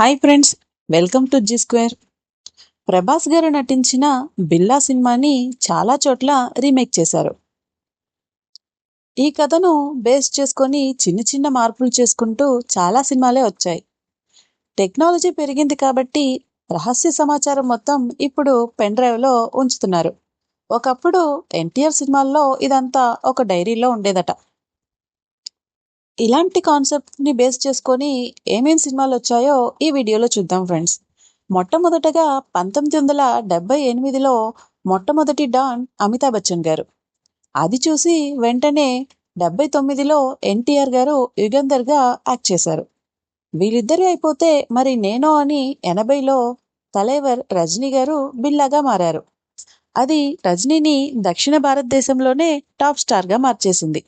Hi friends welcome to Z square. Prabhas garu నటించిన బిల్లా సినిమాని చాలా చోట్ల రీమేక్ చేశారు. ఈ కథను బేస్ చేసుకొని చిన్న చిన్న మార్పులు చేసుకుంటూ చాలా సినిమాలే వచ్చాయి. టెక్నాలజీ పెరిగింది కాబట్టి రహస్య సమాచారం మొత్తం ఇప్పుడు పెన్ డ్రైవ్లో ఉంచుతున్నారు. ఒకప్పుడు ఎన్టీఆర్ సినిమాల్లో ఇదంతా ఒక డైరీలో ఉండేదట. ఇలాంటి కాన్సెప్ట్ని బేస్ చేసుకొని ఏమేం సినిమాలు వచ్చాయో ఈ వీడియోలో చూద్దాం ఫ్రెండ్స్ మొట్టమొదటగా పంతొమ్మిది వందల డెబ్బై ఎనిమిదిలో మొట్టమొదటి డాన్ అమితాబ్ బచ్చన్ గారు. అది చూసి వెంటనే డెబ్బై తొమ్మిదిలో ఎన్టీఆర్ గారు యుగంధర్గా యాక్ట్ చేశారు. వీళ్ళిద్దరి అయిపోతే మరి నేనో అని ఎనభైలో తలైవర్ రజనీ గారు బిల్లాగా మారారు. అది రజనీని దక్షిణ భారతదేశంలోనే టాప్ స్టార్గా మార్చేసింది.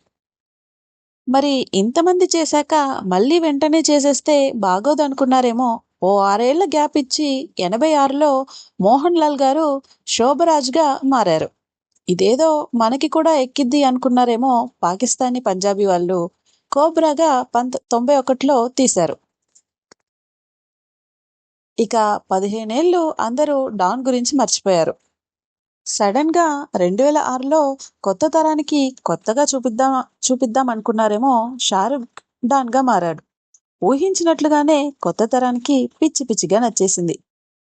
మరి ఇంతమంది చేశాక మళ్ళీ వెంటనే చేసేస్తే బాగోదనుకున్నారేమో ఓ ఆరేళ్ళ గ్యాప్ ఇచ్చి ఎనభై ఆరులో మోహన్ లాల్ గారు శోభరాజ్గా మారారు. ఇదేదో మనకి కూడా ఎక్కిద్ది అనుకున్నారేమో పాకిస్తానీ పంజాబీ వాళ్ళు. కోబ్రాగా పంత తొంభై ఒకటిలో తీశారు. ఇక పదిహేనేళ్ళు అందరూ డాన్ గురించి మర్చిపోయారు. సడన్గా రెండు వేల ఆరులో కొత్త తరానికి కొత్తగా చూపిద్దాం చూపిద్దాం అనుకున్నారేమో షారుఖ్ డాన్గా మారాడు. ఊహించినట్లుగానే కొత్త తరానికి పిచ్చి పిచ్చిగా నచ్చేసింది.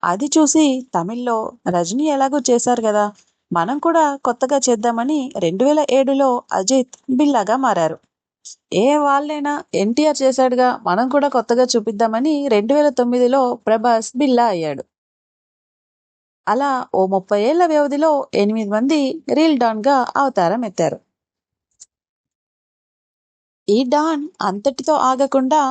అది చూసి తమిళ్ళో రజనీ ఎలాగూ చేశారు కదా మనం కూడా కొత్తగా చేద్దామని రెండు వేల ఏడులో అజిత్ బిల్లాగా మారారు. ఏ వాళ్ళైనా ఎన్టీఆర్ చేశాడుగా మనం కూడా కొత్తగా చూపిద్దామని రెండు వేల తొమ్మిదిలో ప్రభాస్ బిల్లా అయ్యాడు. అలా ఓ ముప్పై ఏళ్ళ వ్యవధిలో ఎనిమిది మంది రీల్ డాన్గా అవతారం ఎత్తారు. ఈ డాన్ అంతటితో ఆగకుండా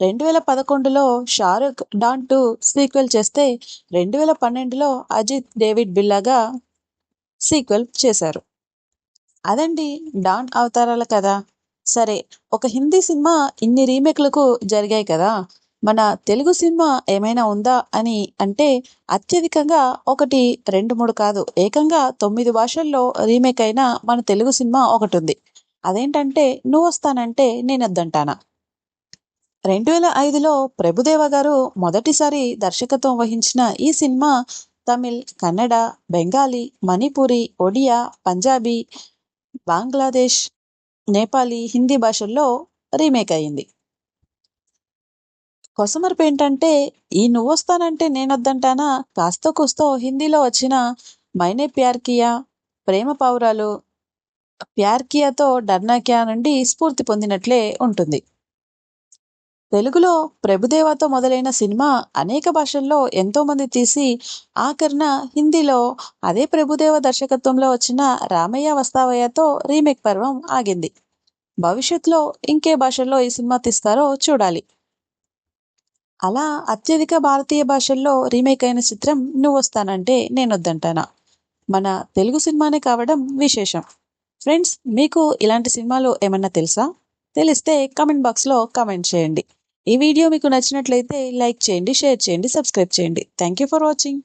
రెండు వేల పదకొండులో షారుఖ్ డాన్ టూ సీక్వెల్ చేస్తే రెండు వేల పన్నెండులో అజిత్ డేవిడ్ బిల్లాగా సీక్వెల్ చేశారు. అదండి డాన్ అవతారాల కదా సరే ఒక హిందీ సినిమా ఇన్ని రీమేక్లకు జరిగాయి కదా మన తెలుగు సినిమా ఏమైనా ఉందా అని అంటే అత్యధికంగా ఒకటి రెండు మూడు కాదు. ఏకంగా తొమ్మిది భాషల్లో రీమేక్ అయిన మన తెలుగు సినిమా ఒకటి ఉంది అదేంటంటే నువ్వు వస్తానంటే నేనద్దంటానా? రెండు వేల ఐదులో ప్రభుదేవ గారు మొదటిసారి దర్శకత్వం వహించిన ఈ సినిమా తమిళ్ కన్నడ బెంగాలీ మణిపూరి ఒడియా పంజాబీ బంగ్లాదేశ్ నేపాలీ హిందీ భాషల్లో రీమేక్ అయింది కొసమర్పు ఏంటంటే ఈ నువ్వొస్తానంటే నేనొద్దంటానా? కాస్తో కూస్తో హిందీలో వచ్చిన మైనే ప్యార్కియా ప్రేమ పౌరాలు ప్యార్కియాతో డర్నాకియా నుండి స్ఫూర్తి పొందినట్లే ఉంటుంది. తెలుగులో ప్రభుదేవాతో మొదలైన సినిమా అనేక భాషల్లో ఎంతోమంది తీసి ఆఖరిన హిందీలో అదే ప్రభుదేవ దర్శకత్వంలో వచ్చిన రామయ్య వస్తావయ్యతో రీమేక్ పర్వం ఆగింది. భవిష్యత్తులో ఇంకే భాషల్లో ఈ సినిమా తీస్తారో చూడాలి. అలా అత్యధిక భారతీయ భాషల్లో రీమేక్ అయిన చిత్రం నువ్వు వస్తానంటే నేను వద్దంటానా మన తెలుగు సినిమానే కావడం విశేషం. ఫ్రెండ్స్ మీకు ఇలాంటి సినిమాలు ఏమన్నా తెలుసా? తెలిస్తే కామెంట్ బాక్స్లో కామెంట్ చేయండి. ఈ వీడియో మీకు నచ్చినట్లయితే లైక్ చేయండి షేర్ చేయండి సబ్స్క్రైబ్ చేయండి. Thank you for watching.